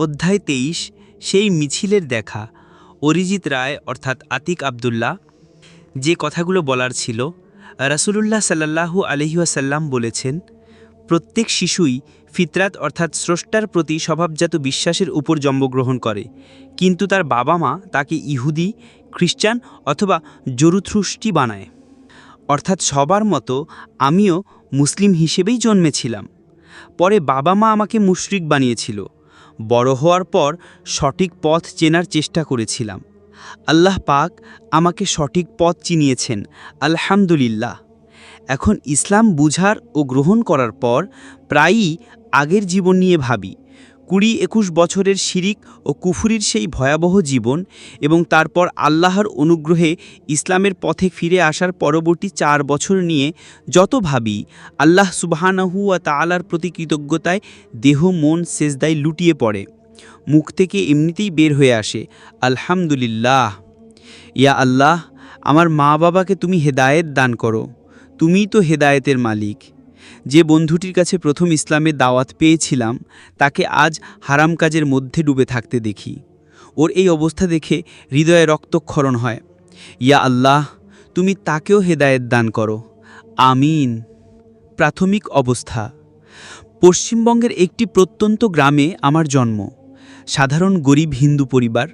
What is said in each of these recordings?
অধ্যায় তেইশ, সেই মিছিলের দেখা। অরিজিৎ রায় অর্থাৎ আতিক আবদুল্লাহ, যে কথাগুলো বলার ছিল, রাসূলুল্লাহ সাল্লাল্লাহু আলহিউসাল্লাম বলেছেন, প্রত্যেক শিশুই ফিতরাত অর্থাৎ স্রষ্টার প্রতি স্বভাবজাত বিশ্বাসের উপর জন্মগ্রহণ করে। কিন্তু তার বাবা মা তাকে ইহুদি, খ্রিস্টান অথবা জরুথ্রুষ্টি বানায়। অর্থাৎ সবার মতো আমিও মুসলিম হিসেবেই জন্মেছিলাম। পরে বাবা মা আমাকে মুশরিক বানিয়েছিল। বড় হওয়ার পর সঠিক পথ চেনার চেষ্টা করেছিলাম। আল্লাহ পাক আমাকে সঠিক পথ চিনিয়েছেন, আলহামদুলিল্লাহ। এখন ইসলাম বুঝার ও গ্রহণ করার পর প্রায়ই আগের জীবন নিয়ে ভাবি। কুড়ি একুশ বছরের শিরিক ও কুফুরির সেই ভয়াবহ জীবন এবং তারপর আল্লাহর অনুগ্রহে ইসলামের পথে ফিরে আসার পরবর্তী চার বছর নিয়ে যত ভাবি, আল্লাহ সুবাহানাহু ও তালার প্রতি কৃতজ্ঞতায় দেহ, মন, সেজদায় লুটিয়ে পড়ে। মুখ থেকে এমনিতেই বের হয়ে আসে, আলহামদুলিল্লাহ। ইয়া আল্লাহ, আমার মা বাবাকে তুমি হেদায়েত দান করো। তুমিই তো হেদায়েতের মালিক। যে বন্ধুটির কাছে প্রথম ইসলামের দাওয়াত পেয়েছিলাম, তাকে আজ হারাম কাজের মধ্যে ডুবে থাকতে দেখি। ওর এই অবস্থা দেখে হৃদয়ে রক্তক্ষরণ হয়। ইয়া আল্লাহ, তুমি তাকেও হেদায়েত দান করো। আমিন। প্রাথমিক অবস্থা। পশ্চিমবঙ্গের একটি প্রত্যন্ত গ্রামে আমার জন্ম। সাধারণ গরিব হিন্দু পরিবার।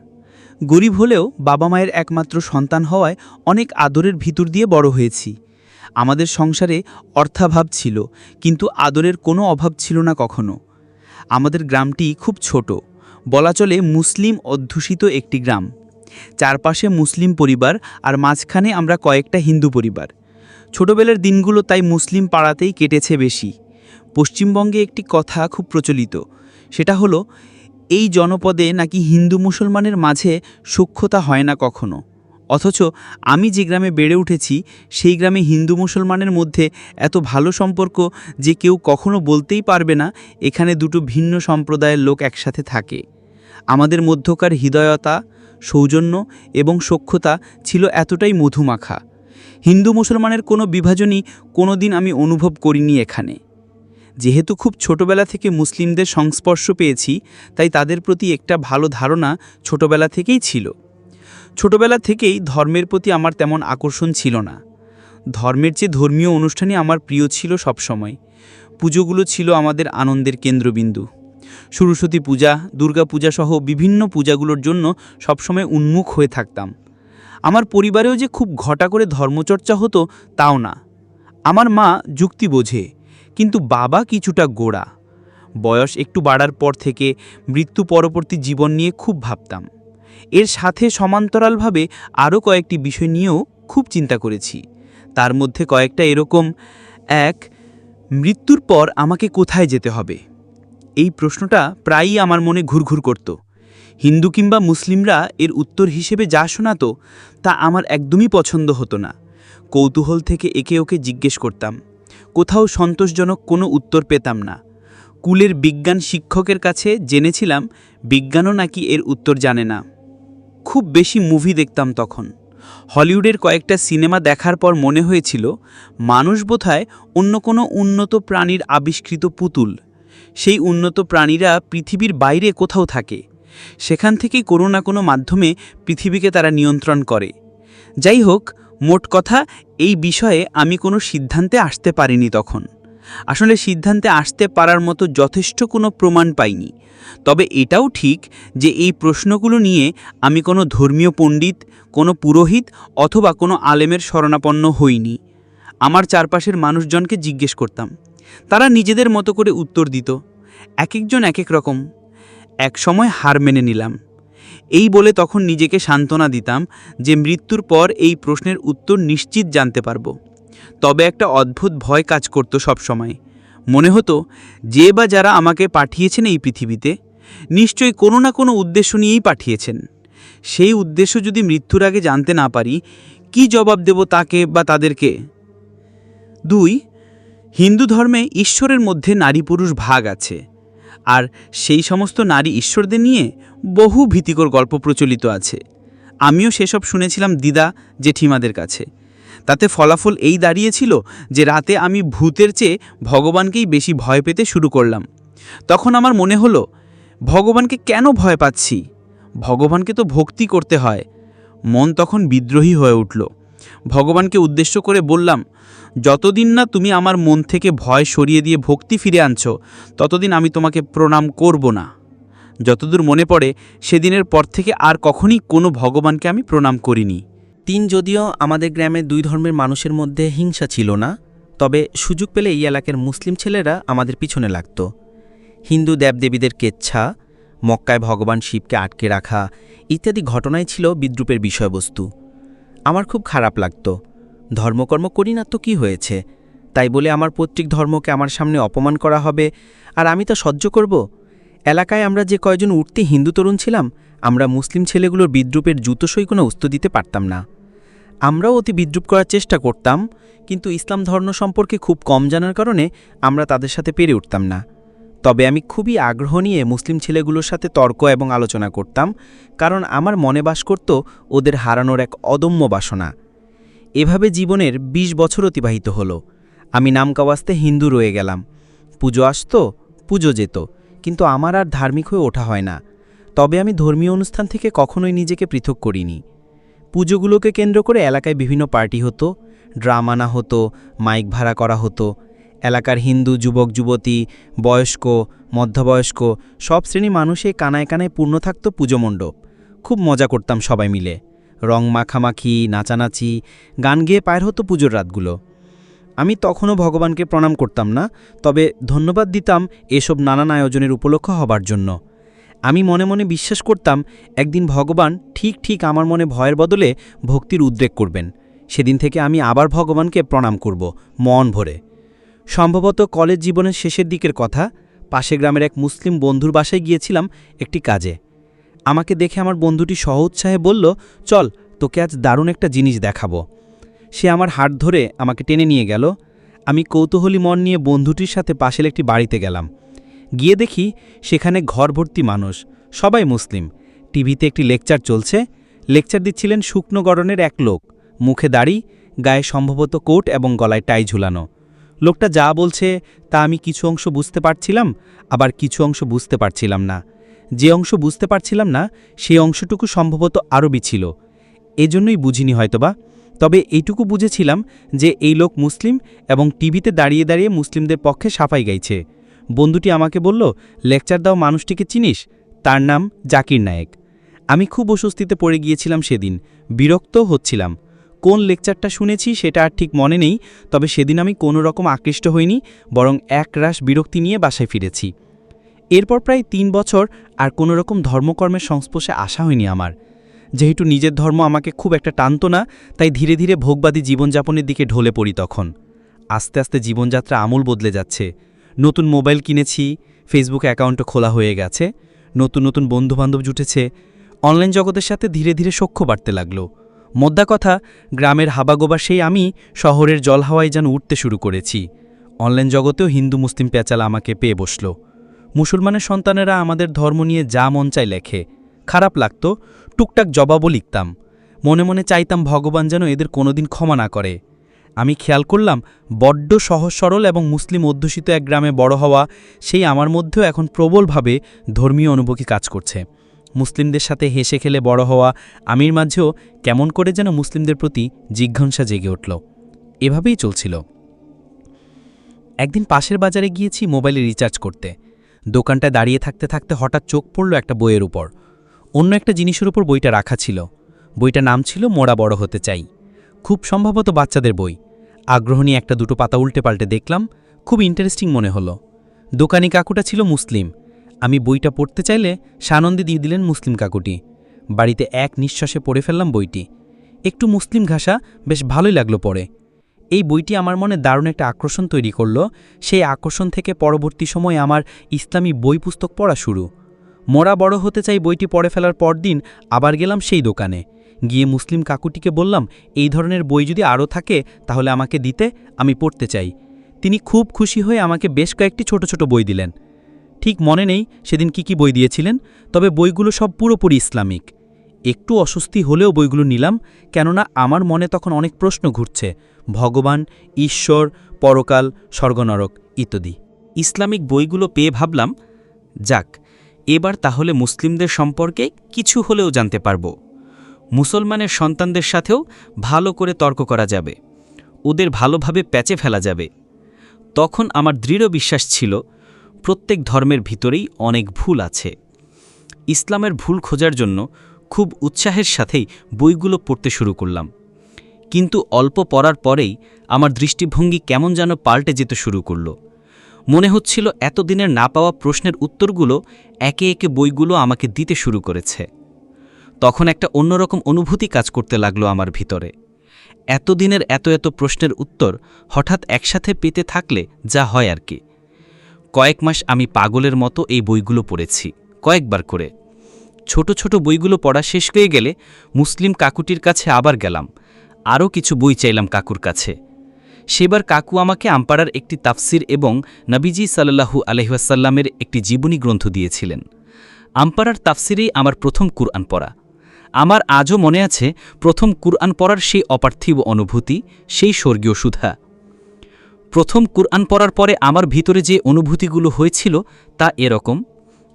গরিব হলেও বাবা মায়ের একমাত্র সন্তান হওয়ায় অনেক আদরের ভিতর দিয়ে বড় হয়েছি। আমাদের সংসারে অর্থাভাব ছিল, কিন্তু আদরের কোনো অভাব ছিল না কখনো। আমাদের গ্রামটি খুব ছোট। বলা চলে মুসলিম অধ্যুষিত একটি গ্রাম। চারপাশে মুসলিম পরিবার আর মাঝখানে আমরা কয়েকটা হিন্দু পরিবার। ছোটবেলার দিনগুলো তাই মুসলিম পাড়াতেই কেটেছে বেশি। পশ্চিমবঙ্গে একটি কথা খুব প্রচলিত, সেটা হলো, এই জনপদে নাকি হিন্দু মুসলমানের মাঝে সূক্ষ্মতা হয় না কখনো। অথচ আমি যে গ্রামে বেড়ে উঠেছি, সেই গ্রামে হিন্দু মুসলমানের মধ্যে এত ভালো সম্পর্ক যে কেউ কখনো বলতেই পারবে না, এখানে দুটো ভিন্ন সম্প্রদায়ের লোক একসাথে থাকে। আমাদের মধ্যকার হৃদয়তা, সৌজন্য এবং সক্ষতা ছিল এতটাই মধুমাখা। হিন্দু মুসলমানের কোনো বিভাজনই কোনো দিন আমি অনুভব করিনি এখানে। যেহেতু খুব ছোটবেলা থেকে মুসলিমদের সংস্পর্শ পেয়েছি, তাই তাদের প্রতি একটা ভালো ধারণা ছোটবেলা থেকেই ছিল। ছোটবেলা থেকেই ধর্মের প্রতি আমার তেমন আকর্ষণ ছিল না। ধর্মের চেয়ে ধর্মীয় অনুষ্ঠানই আমার প্রিয় ছিল সবসময়। পুজোগুলো ছিল আমাদের আনন্দের কেন্দ্রবিন্দু। সরস্বতী পূজা, দুর্গা পূজা সহ বিভিন্ন পূজাগুলোর জন্য সবসময় উন্মুখ হয়ে থাকতাম। আমার পরিবারেও যে খুব ঘটা করে ধর্মচর্চা হতো তাও না। আমার মা যুক্তি বোঝে, কিন্তু বাবা কিছুটা গোড়া। বয়স একটু বাড়ার পর থেকে মৃত্যু পরবর্তী জীবন নিয়ে খুব ভাবতাম। এর সাথে সমান্তরালভাবে আরও কয়েকটি বিষয় নিয়েও খুব চিন্তা করেছি। তার মধ্যে কয়েকটা এরকম, এক, মৃত্যুর পর আমাকে কোথায় যেতে হবে? এই প্রশ্নটা প্রায়ই আমার মনে ঘুরঘুর করত। হিন্দু কিংবা মুসলিমরা এর উত্তর হিসেবে যা শোনাতো, তা আমার একদমই পছন্দ হতো না। কৌতূহল থেকে একে ওকে জিজ্ঞেস করতাম, কোথাও সন্তোষজনক কোনো উত্তর পেতাম না? কুলের বিজ্ঞান শিক্ষকের কাছে জেনেছিলাম, বিজ্ঞানও নাকি এর উত্তর জানে না। খুব বেশি মুভি দেখতাম তখন। হলিউডের কয়েকটা সিনেমা দেখার পর মনে হয়েছিল, মানুষ বোধহয় অন্য কোনো উন্নত প্রাণীর আবিষ্কৃত পুতুল। সেই উন্নত প্রাণীরা পৃথিবীর বাইরে কোথাও থাকে। সেখান থেকেই কোনো না কোনো মাধ্যমে পৃথিবীকে তারা নিয়ন্ত্রণ করে। যাই হোক, মোট কথা, এই বিষয়ে আমি কোনো সিদ্ধান্তে আসতে পারিনি তখন। আসলে সিদ্ধান্তে আসতে পারার মতো যথেষ্ট কোনো প্রমাণ পাইনি। তবে এটাও ঠিক যে এই প্রশ্নগুলো নিয়ে আমি কোনো ধর্মীয় পণ্ডিত, কোনো পুরোহিত অথবা কোনো আলেমের শরণাপন্ন হইনি। আমার চারপাশের মানুষজনকে জিজ্ঞেস করতাম। তারা নিজেদের মতো করে উত্তর দিত। এক একজন এক এক রকম। এক সময় হার মেনে নিলাম। এই বলে তখন নিজেকে সান্ত্বনা দিতাম যে মৃত্যুর পর এই প্রশ্নের উত্তর নিশ্চিত জানতে পারব। তবে একটা অদ্ভুত ভয় কাজ করত সবসময়। মনে হতো, যে বা যারা আমাকে পাঠিয়েছেন এই পৃথিবীতে, নিশ্চয়ই কোনো না কোনো উদ্দেশ্য নিয়েই পাঠিয়েছেন। সেই উদ্দেশ্য যদি মৃত্যুর আগে জানতে না পারি, কি জবাব দেব তাকে বা তাদেরকে? দুই, হিন্দু ধর্মে ঈশ্বরের মধ্যে নারী পুরুষ ভাগ আছে, আর সেই সমস্ত নারী ঈশ্বরদের নিয়ে বহু ভীতিকর গল্প প্রচলিত আছে। আমিও সেসব শুনেছিলাম দিদা জেঠিমাদের কাছে। তাতে ফলাফল এই দাঁড়িয়েছিল যে রাতে আমি ভূতের চেয়ে ভগবানকেই বেশি ভয় পেতে শুরু করলাম। তখন আমার মনে হলো, ভগবানকে কেন ভয় পাচ্ছি? ভগবানকে তো ভক্তি করতে হয়। মন তখন বিদ্রোহী হয়ে উঠল। ভগবানকে উদ্দেশ্য করে বললাম, যতদিন না তুমি আমার মন থেকে ভয় সরিয়ে দিয়ে ভক্তি ফিরে আনছো, ততদিন আমি তোমাকে প্রণাম করব না। যতদূর মনে পড়ে, সেদিনের পর থেকে আর কখনই কোনো ভগবানকে আমি প্রণাম করিনি। তিন যদিও আমাদের গ্রামে দুই ধর্মের মানুষের মধ্যে হিংসা ছিল না, তবে সুযোগ পেলে এই এলাকার মুসলিম ছেলেরা আমাদের পিছনে লাগত। হিন্দু দেবদেবীদের কেচ্ছা, মক্কায় ভগবান শিবকে আটকে রাখা ইত্যাদি ঘটনাই ছিল বিদ্রুপের বিষয়বস্তু। আমার খুব খারাপ লাগত। ধর্মকর্ম করি না তো কী হয়েছে? তাই বলে আমার পৈতৃক ধর্মকে আমার সামনে অপমান করা হবে আর আমি তা সহ্য করব? এলাকায় আমরা যে কয়জন উঠতে হিন্দু তরুণ ছিলাম, আমরা মুসলিম ছেলেগুলোর বিদ্রুপের জুতোসই কোনো উস্ত দিতে পারতাম না। আমরাও অতি বিদ্রুপ করার চেষ্টা করতাম, কিন্তু ইসলাম ধর্ম সম্পর্কে খুব কম জানার কারণে আমরা তাদের সাথে পেরে উঠতাম না। তবে আমি খুবই আগ্রহ নিয়ে মুসলিম ছেলেগুলোর সাথে তর্ক এবং আলোচনা করতাম, কারণ আমার মনে বাস করত ওদের হারানোর এক অদম্য বাসনা। এভাবে জীবনের ২০ বছর অতিবাহিত হলো। আমি নামকাওয়াস্তে হিন্দু রয়ে গেলাম। পুজো আসতো, পুজো যেত, কিন্তু আমার আর ধার্মিক হয়ে ওঠা হয় না। তবে আমি ধর্মীয় অনুষ্ঠান থেকে কখনোই নিজেকে পৃথক করিনি। পুজোগুলোকে কেন্দ্র করে এলাকায় বিভিন্ন পার্টি হতো, ড্রাম আনা হতো, মাইক ভাড়া করা হতো। এলাকার হিন্দু, যুবক, যুবতী, বয়স্ক, মধ্যবয়স্ক, সব শ্রেণি মানুষে কানায় কানায় পূর্ণ থাকত পুজো মণ্ডপ। খুব মজা করতাম সবাই মিলে। রং মাখামাখি, নাচানাচি, গান গেয়ে পায়ের হতো পুজোর রাতগুলো। আমি তখনও ভগবানকে প্রণাম করতাম না, তবে ধন্যবাদ দিতাম এসব নানান আয়োজনের উপলক্ষ হবার জন্য। আমি মনে মনে বিশ্বাস করতাম একদিন ভগবান ঠিক ঠিক আমার মনে ভয়ের বদলে ভক্তির উদ্রেক করবেন। সেদিন থেকে আমি আবার ভগবানকে প্রণাম করব, মন ভরে। সম্ভবত কলেজ জীবনের শেষের দিকের কথা, পাশে গ্রামের এক মুসলিম বন্ধুর বাসায় গিয়েছিলাম একটি কাজে। আমাকে দেখে আমার বন্ধুটি সহ উৎসাহে বলল, চল, তোকে আজ দারুণ একটা জিনিস দেখাবো। সে আমার হাত ধরে আমাকে টেনে নিয়ে গেল। আমি কৌতূহলী মন নিয়ে বন্ধুটির সাথে পাশের একটি বাড়িতে গেলাম। গিয়ে দেখি সেখানে ঘর ভর্তি মানুষ, সবাই মুসলিম। টিভিতে একটি লেকচার চলছে। লেকচার দিচ্ছিলেন শুকনো গড়নের এক লোক। মুখে দাড়ি, গায়ে সম্ভবত কোট এবং গলায় টাই ঝুলানো। লোকটা যা বলছে তা আমি কিছু অংশ বুঝতে পারছিলাম, আবার কিছু অংশ বুঝতে পারছিলাম না। যে অংশ বুঝতে পারছিলাম না সেই অংশটুকু সম্ভবত আরবি ছিল। এজন্যই বুঝিনি হয়তোবা। তবে এইটুকু বুঝেছিলাম যে এই লোক মুসলিম এবং টিভিতে দাঁড়িয়ে দাঁড়িয়ে মুসলিমদের পক্ষে সাফাই গাইছে। বন্ধুটি আমাকে বলল, লেকচার দাও, মানুষটিকে চিনিস? তার নাম জাকির নায়েক। আমি খুব অস্বস্তিতে পড়ে গিয়েছিলাম সেদিন, বিরক্ত হচ্ছিলাম। কোন লেকচারটা শুনেছি সেটা আর ঠিক মনে নেই, তবে সেদিন আমি কোনো রকম আকৃষ্ট হইনি, বরং এক রাশ বিরক্তি নিয়ে বাসায় ফিরেছি। এরপর প্রায় তিন বছর আর কোনো রকম ধর্মকর্মের সংস্পর্শে আসা হয়নি আমার। যেহেতু নিজের ধর্ম আমাকে খুব একটা টানত না, তাই ধীরে ধীরে ভোগবাদী জীবনযাপনের দিকে ঢলে পড়ি তখন। আস্তে আস্তে জীবনযাত্রা আমূল বদলে যাচ্ছে। নতুন মোবাইল কিনেছি ফেসবুক অ্যাকাউন্টও খোলা হয়ে গেছে, নতুন নতুন বন্ধুবান্ধব জুটেছে অনলাইন জগতের সাথে ধীরে ধীরে সখ্য বাড়তে লাগল। মোদ্দা কথা, গ্রামের হাবাগোবা সেই আমি শহরের জল হাওয়ায় যেন উঠতে শুরু করেছি। অনলাইন জগতেও হিন্দু মুসলিম পেঁচালা আমাকে পেয়ে বসল। মুসলমানের সন্তানেরা আমাদের ধর্ম নিয়ে যা মন চায় লেখে। খারাপ লাগত, টুকটাক জবাবও লিখতাম। মনে মনে চাইতাম ভগবান যেন এদের কোনোদিন ক্ষমা না করে। আমি খেয়াল করলাম, বড্ড সহজ সরল এবং মুসলিম অধ্যুষিত এক গ্রামে বড় হওয়া সেই আমার মধ্যেও এখন প্রবলভাবে ধর্মীয় অনুভূতি কাজ করছে। মুসলিমদের সাথে হেসে খেলে বড় হওয়া আমির মাঝেও কেমন করে যেন মুসলিমদের প্রতি জিজ্ঞাসা জেগে উঠল। এভাবেই চলছিল। একদিন পাশের বাজারে গিয়েছি মোবাইলে রিচার্জ করতে। দোকানটায় দাঁড়িয়ে থাকতে থাকতে হঠাৎ চোখ পড়ল একটা বইয়ের উপর। অন্য একটা জিনিসের উপর বইটা রাখা ছিল। বইটার নাম ছিল মোড়া বড় হতে চাই। খুব সম্ভবত বাচ্চাদের বই। আগ্রহ নিয়ে একটা দুটো পাতা উল্টে পাল্টে দেখলাম, খুব ইন্টারেস্টিং মনে হলো। দোকানি কাকুটা ছিল মুসলিম। আমি বইটা পড়তে চাইলে সানন্দে দিয়ে দিলেন মুসলিম কাকুটি। বাড়িতে এক নিঃশ্বাসে পড়ে ফেললাম বইটি। একটু মুসলিম ঘাসা বেশ ভালোই লাগল পড়ে। এই বইটি আমার মনে দারুণ একটা আকর্ষণ তৈরি করল। সেই আকর্ষণ থেকে পরবর্তী সময়ে আমার ইসলামী বই পুস্তক পড়া শুরু। মোরা বড় হতে চাই বইটি পড়ে ফেলার পরদিন আবার গেলাম সেই দোকানে। গিয়ে মুসলিম কাকুটিকে বললাম, এই ধরনের বই যদি আরও থাকে, তাহলে আমাকে দিতে, আমি পড়তে চাই। তিনি খুব খুশি হয়ে আমাকে বেশ কয়েকটি ছোট ছোট বই দিলেন। ঠিক মনে নেই সেদিন কি কি বই দিয়েছিলেন, তবে বইগুলো সব পুরোপুরি ইসলামিক। একটু অস্বস্তি হলেও বইগুলো নিলাম, কেননা আমার মনে তখন অনেক প্রশ্ন ঘুরছে, ভগবান, ঈশ্বর, পরকাল, স্বর্গনরক, ইত্যাদি। ইসলামিক বইগুলো পেয়ে ভাবলাম, যাক, এবার তাহলে মুসলিমদের সম্পর্কে কিছু হলেও জানতে পারব। মুসলমানের সন্তানদের সাথেও ভালো করে তর্ক করা যাবে। ওদের ভালোভাবে প্যাচে ফেলা যাবে। তখন আমার দৃঢ় বিশ্বাস ছিল, প্রত্যেক ধর্মের ভিতরেই অনেক ভুল আছে। ইসলামের ভুল খোঁজার জন্য খুব উৎসাহের সাথেই বইগুলো পড়তে শুরু করলাম। কিন্তু অল্প পড়ার পরেই আমার দৃষ্টিভঙ্গি কেমন যেন পাল্টে যেতে শুরু করল। মনে হচ্ছিল এতদিনের না পাওয়া প্রশ্নের উত্তরগুলো একে একে বইগুলো আমাকে দিতে শুরু করেছে। তখন একটা অন্যরকম অনুভূতি কাজ করতে লাগল আমার ভিতরে। এতদিনের এত এত প্রশ্নের উত্তর হঠাৎ একসাথে পেতে থাকলে যা হয় আর কি। কয়েক মাস আমি পাগলের মতো এই বইগুলো পড়েছি, কয়েকবার করে। ছোট ছোট বইগুলো পড়া শেষ হয়ে গেলে মুসলিম কাকুটির কাছে আবার গেলাম। আরও কিছু বই চাইলাম কাকুর কাছে। সেবার কাকু আমাকে আমপাড়ার একটি তাফসির এবং নবীজি সাল্লাহু আলহিহাসাল্লামের একটি জীবনী গ্রন্থ দিয়েছিলেন। আমপাড়ার তাফসিরেই আমার প্রথম কুরআন পড়া। আমার আজও মনে আছে, প্রথম কুরআন পড়ার সেই অপার্থিব অনুভূতি, সেই স্বর্গীয় সুধা। প্রথম কুরআন পড়ার পরে আমার ভিতরে যে অনুভূতিগুলো হয়েছিল তা এরকম।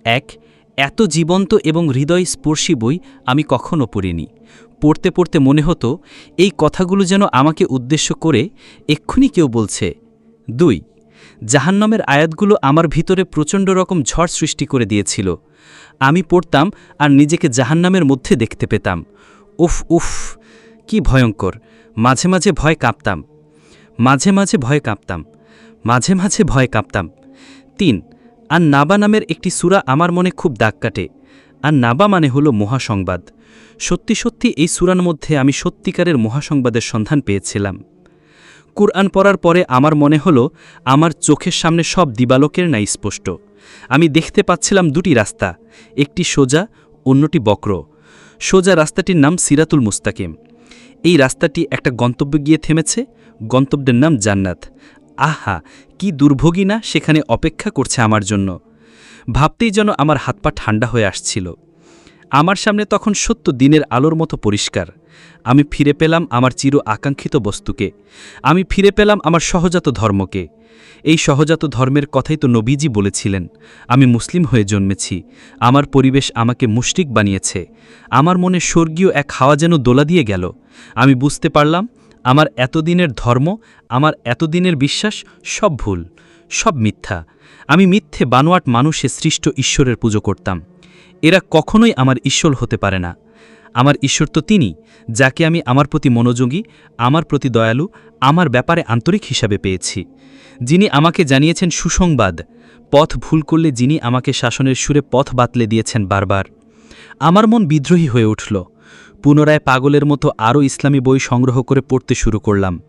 এক, এত জীবন্ত এবং হৃদয় স্পর্শী বই আমি কখনও পড়িনি। পড়তে পড়তে মনে হতো, এই কথাগুলো যেন আমাকে উদ্দেশ্য করে এক্ষুনি কেউ বলছে। দুই, জাহান্নামের আয়াতগুলো আমার ভিতরে প্রচণ্ড রকম ঝড় সৃষ্টি করে দিয়েছিল। আমি পড়তাম আর নিজেকে জাহান্নামের মধ্যে দেখতে পেতাম। উফ উফ, কি ভয়ঙ্কর। মাঝে মাঝে ভয় কাঁপতাম। মাঝে মাঝে ভয় কাঁপতাম। মাঝে মাঝে ভয় কাঁপতাম। তিন আর নাবা নামের একটি সূরা আমার মনে খুব দাগ কাটে। আর নাবা মানে হল মহাসংবাদ। সত্যি সত্যি এই সূরার মধ্যে আমি সত্যিকারের মহাসংবাদের সন্ধান পেয়েছিলাম। কুরআন পড়ার পরে আমার মনে হল, আমার চোখের সামনে সব দিবালোকের নাই স্পষ্ট। আমি দেখতে পাচ্ছিলাম দুটি রাস্তা, একটি সোজা, অন্যটি বক্র। সোজা রাস্তাটির নাম সিরাতুল মুস্তাকিম। এই রাস্তাটি একটা গন্তব্যে গিয়ে থেমেছে, গন্তব্যের নাম জান্নাত। আহা, কি দুর্ভোগী না সেখানে অপেক্ষা করছে আমার জন্য। ভাবতেই যেন আমার হাত পা ঠান্ডা হয়ে আসছিল। আমার সামনে তখন সত্য দিনের আলোর মতো পরিষ্কার। আমি ফিরে পেলাম আমার চির আকাঙ্ক্ষিত বস্তুকে। আমি ফিরে পেলাম আমার সহজাত ধর্মকে। এই সহজাত ধর্মের কথাই তো নবীজি বলেছিলেন, আমি মুসলিম হয়ে জন্মেছি, আমার পরিবেশ আমাকে মুশরিক বানিয়েছে, আমার মনে স্বর্গীয় এক হাওয়া যেন দোলা দিয়ে গেল। আমি বুঝতে পারলাম, আমার এতদিনের ধর্ম, আমার এতদিনের বিশ্বাস সব ভুল, সব মিথ্যা। আমি মিথ্যে বানোয়াট মানুষে সৃষ্ট ঈশ্বরের পুজো করতাম। এরা কখনোই আমার ঈশ্বর হতে পারে না। আমার ঈশ্বর তো তিনি, যাকে আমি আমার প্রতি মনোযোগী, আমার প্রতি দয়ালু, আমার ব্যাপারে আন্তরিক হিসাবে পেয়েছি। যিনি আমাকে জানিয়েছেন সুসংবাদ, পথ ভুল করলে যিনি আমাকে শাসনের সুরে পথ বাতলে দিয়েছেন বারবার। আমার মন বিদ্রোহী হয়ে উঠল। পুনরায় পাগলের মতো আরও ইসলামী বই সংগ্রহ করে পড়তে শুরু করলাম।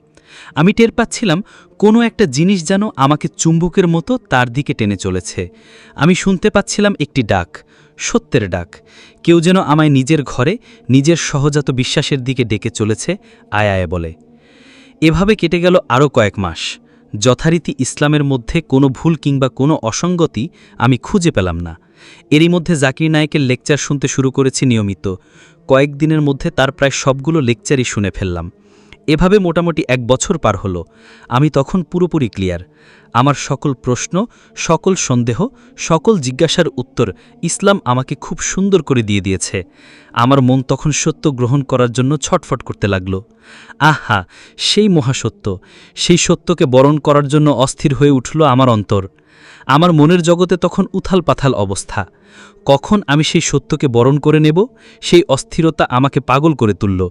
আমি টের পাচ্ছিলাম, কোনো একটা জিনিস যেন আমাকে চুম্বকের মতো তার দিকে টেনে চলেছে। আমি শুনতে পাচ্ছিলাম একটি ডাক। সত্যের ডাক। কেউ যেন আমায় নিজের ঘরে নিজের সহজাত বিশ্বাসের দিকে ডেকে চলেছে, আয় আয় বলে। এভাবে কেটে গেল আরও কয়েক মাস। যথারীতি ইসলামের মধ্যে কোনো ভুল কিংবা কোনো অসঙ্গতি আমি খুঁজে পেলাম না। এরই মধ্যে জাকির নায়েকের লেকচার শুনতে শুরু করেছি নিয়মিত। কয়েকদিনের মধ্যে তার প্রায় সবগুলো লেকচারই শুনে ফেললাম। এভাবে মোটামুটি এক বছর পার হলো। আমি তখন পুরোপুরি ক্লিয়ার। আমার সকল প্রশ্ন, সকল সন্দেহ, সকল জিজ্ঞাসার উত্তর ইসলাম আমাকে খুব সুন্দর করে দিয়ে দিয়েছে। আমার মন তখন সত্য গ্রহণ করার জন্য ছটফট করতে লাগল। আহা, সেই মহাসত্য। সেই সত্যকে বরণ করার জন্য অস্থির হয়ে উঠল আমার অন্তর। আমার মনের জগতে তখন উথাল পাথাল অবস্থা। কখন আমি সেই সত্যকে বরণ করে নেব? সেই অস্থিরতা আমাকে পাগল করে তুলল।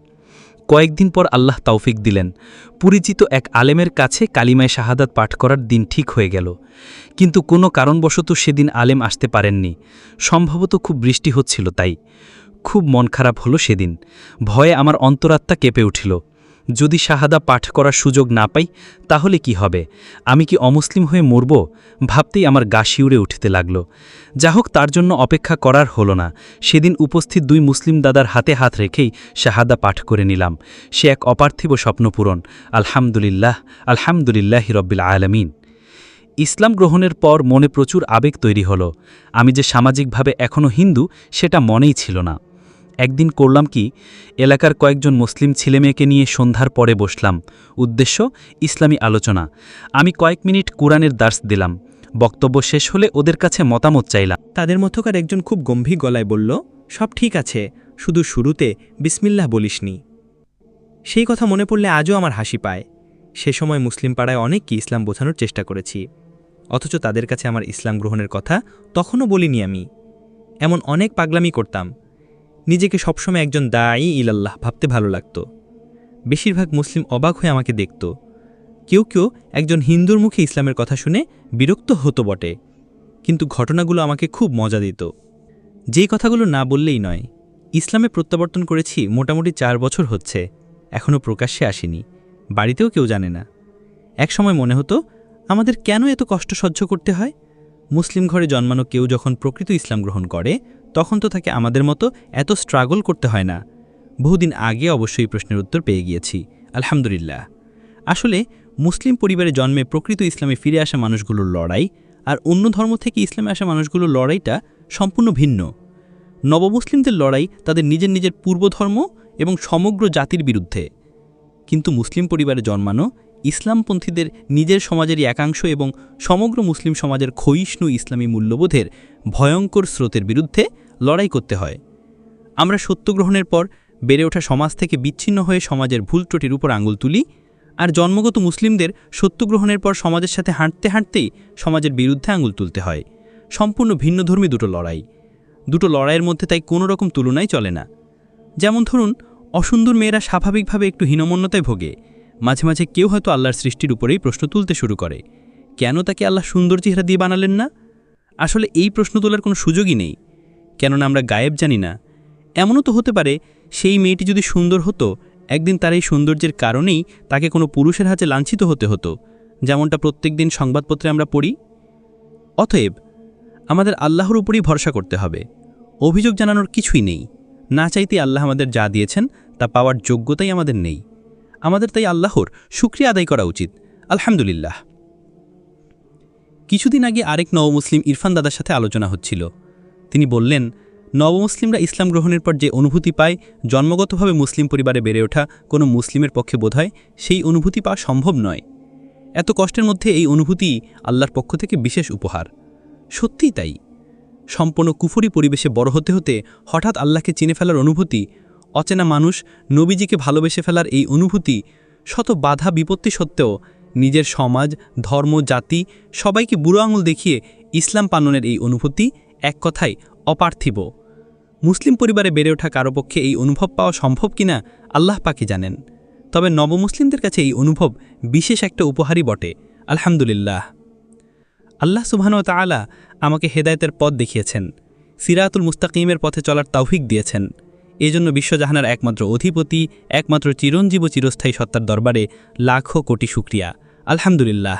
কয়েকদিন পর আল্লাহ তৌফিক দিলেন। পরিচিত এক আলেমের কাছে কালিমায় শাহাদাত পাঠ করার দিন ঠিক হয়ে গেল। কিন্তু কোনো কারণবশত সেদিন আলেম আসতে পারেননি। সম্ভবত খুব বৃষ্টি হচ্ছিল তাই। খুব মন খারাপ হলো সেদিন। ভয়ে আমার অন্তরাত্মা কেঁপে উঠিল। যদি শাহাদা পাঠ করার সুযোগ না পাই, তাহলে কি হবে? আমি কি অমুসলিম হয়ে মরব? ভাবতেই আমার গা শিউরে উঠতে লাগল। যা হোক তার জন্য অপেক্ষা করার হলো না, সেদিন উপস্থিত দুই মুসলিম দাদার হাতে হাত রেখেই শাহাদা পাঠ করে নিলাম। সে এক অপার্থিব স্বপ্নপূরণ আলহামদুলিল্লাহ আলহামদুলিল্লাহ রব্বিল আলমিন। ইসলাম গ্রহণের পর মনে প্রচুর আবেগ তৈরি হলো। আমি যে সামাজিকভাবে এখনও হিন্দু, সেটা মনেই ছিল না। একদিন করলাম কি, এলাকার কয়েকজন মুসলিম ছেলেমেয়েকে নিয়ে সন্ধ্যার পরে বসলাম। উদ্দেশ্য, ইসলামী আলোচনা। আমি কয়েক মিনিট কোরআনের দার্স দিলাম। বক্তব্য শেষ হলে ওদের কাছে মতামত চাইলাম। তাদের মধ্যকার একজন খুব গম্ভীর গলায় বলল, সব ঠিক আছে, শুধু শুরুতে বিসমিল্লাহ বলিসনি। সেই কথা মনে পড়লে আজও আমার হাসি পায়। সে সময় মুসলিম পাড়ায় অনেককে ইসলাম বোঝানোর চেষ্টা করেছি। অথচ তাদের কাছে আমার ইসলাম গ্রহণের কথা তখনও বলিনি আমি। এমন অনেক পাগলামি করতাম। নিজেকে সবসময় একজন দায়ী ইলাল্লাহ ভাবতে ভালো লাগত। বেশিরভাগ মুসলিম অবাক হয়ে আমাকে দেখত। কেউ কেউ একজন হিন্দুর মুখে ইসলামের কথা শুনে বিরক্ত হতো বটে, কিন্তু ঘটনাগুলো আমাকে খুব মজা দিত। যেই কথাগুলো না বললেই নয়, ইসলামে প্রত্যাবর্তন করেছি মোটামুটি চার বছর হচ্ছে এখনও প্রকাশ্যে আসিনি, বাড়িতেও কেউ জানে না। একসময় মনে হতো, আমাদের কেন এত কষ্ট সহ্য করতে হয়? মুসলিম ঘরে জন্মানো কেউ যখন প্রকৃত ইসলাম গ্রহণ করে তখন তো তাকে আমাদের মতো এত স্ট্রাগল করতে হয় না। বহুদিন আগে অবশ্যই প্রশ্নের উত্তর পেয়ে গিয়েছি। আলহামদুলিল্লাহ। আসলে, মুসলিম পরিবারে জন্মে প্রকৃত ইসলামে ফিরে আসা মানুষগুলোর লড়াই আর অন্য ধর্ম থেকে ইসলামে আসা মানুষগুলোর লড়াইটা সম্পূর্ণ ভিন্ন। নবমুসলিমদের লড়াই তাদের নিজের নিজের পূর্বধর্ম এবং সমগ্র জাতির বিরুদ্ধে। কিন্তু মুসলিম পরিবারে জন্মানো ইসলামপন্থীদের নিজের সমাজেরই একাংশ এবং সমগ্র মুসলিম সমাজের ক্ষয়িষ্ণু ইসলামী মূল্যবোধের ভয়ঙ্কর স্রোতের বিরুদ্ধে লড়াই করতে হয়। আমরা সত্যগ্রহণের পর বেড়ে ওঠা সমাজ থেকে বিচ্ছিন্ন হয়ে সমাজের ভুল ত্রুটির উপর আঙুল তুলি আর জন্মগত মুসলিমদের সত্যগ্রহণের পর সমাজের সাথে হাঁটতে হাঁটতেই সমাজের বিরুদ্ধে আঙুল তুলতে হয়। সম্পূর্ণ ভিন্নধর্মী দুটো লড়াই। দুটো লড়াইয়ের মধ্যে তাই কোনো রকম তুলনাই চলে না। যেমন ধরুন, অসুন্দর মেয়েরা স্বাভাবিকভাবে একটু হীনমন্যতায় ভোগে। মাঝে মাঝে কেউ হয়তো আল্লাহর সৃষ্টির উপরেই প্রশ্ন তুলতে শুরু করে। কেন তাকে আল্লাহ সুন্দর চেহারা দিয়ে বানালেন না? আসলে এই প্রশ্ন তোলার কোনো সুযোগই নেই। কেননা আমরা গায়েব জানি না। এমনও তো হতে পারে, সেই মেয়েটি যদি সুন্দর হতো, একদিন তার এই সৌন্দর্যের কারণেই তাকে কোনো পুরুষের হাতে লাঞ্ছিত হতে হতো, যেমনটা প্রত্যেকদিন সংবাদপত্রে আমরা পড়ি। অতএব, আমাদের আল্লাহর উপরই ভরসা করতে হবে। অভিযোগ জানানোর কিছুই নেই। না চাইতে আল্লাহ আমাদের যা দিয়েছেন, তা পাওয়ার যোগ্যতাই আমাদের নেই। আমাদের তাই আল্লাহর শুক্রিয়া আদায় করা উচিত। আলহামদুলিল্লাহ। কিছুদিন আগে আরেক নবমুসলিম ইরফান দাদার সাথে আলোচনা হচ্ছিল। তিনি বললেন, নবমুসলিমরা ইসলাম গ্রহণের পর যে অনুভূতি পায়, জন্মগতভাবে মুসলিম পরিবারে বেড়ে ওঠা কোনো মুসলিমের পক্ষে বোধহয় সেই অনুভূতি পাওয়া সম্ভব নয়। এত কষ্টের মধ্যে এই অনুভূতি আল্লাহর পক্ষ থেকে বিশেষ উপহার। সত্যিই তাই। সম্পূর্ণ কুফরি পরিবেশে বড় হতে হতে হঠাৎ আল্লাহকে চিনে ফেলার অনুভূতি, অচেনা মানুষ নবীজিকে ভালোবেসে ফেলার এই অনুভূতি, শত বাধা বিপত্তি সত্ত্বেও নিজের সমাজ, ধর্ম, জাতি সবাইকে বুড়ো আঙুল দেখিয়ে ইসলাম পালনের এই অনুভূতি এক কথায় অপার্থিব। মুসলিম পরিবারে বেড়ে ওঠা কারও পক্ষে এই অনুভব পাওয়া সম্ভব কিনা, আল্লাহ পাকি জানেন। তবে নবমুসলিমদের কাছে এই অনুভব বিশেষ একটা উপহারই বটে, আলহামদুলিল্লাহ। আল্লাহ সুবহান ও তাআলা আমাকে হেদায়েতের পথ দেখিয়েছেন, সিরাতুল মুস্তাকিমের পথে চলার তৌফিক দিয়েছেন। এজন্য বিশ্বজাহানার একমাত্র অধিপতি, একমাত্র চিরঞ্জীব চিরস্থায়ী সত্তার দরবারে লাখো কোটি শুক্রিয়া, আলহামদুলিল্লাহ।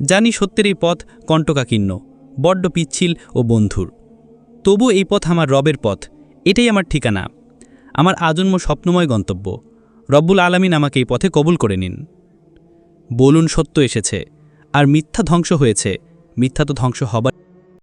জানি সত্যের এই পথ কণ্টকাকীর্ণ বড্ড পিচ্ছিল ও বন্ধুর। তবু এই পথ আমার রবের পথ, এটাই আমার ঠিকানা। আমার আজন্ম স্বপ্নময় গন্তব্য। রব্বুল আলামিন আমাকে এই পথে কবুল করে নিন। বলুন, সত্য এসেছে, আর মিথ্যা ধ্বংস হয়েছে। মিথ্যা তো ধ্বংস হবার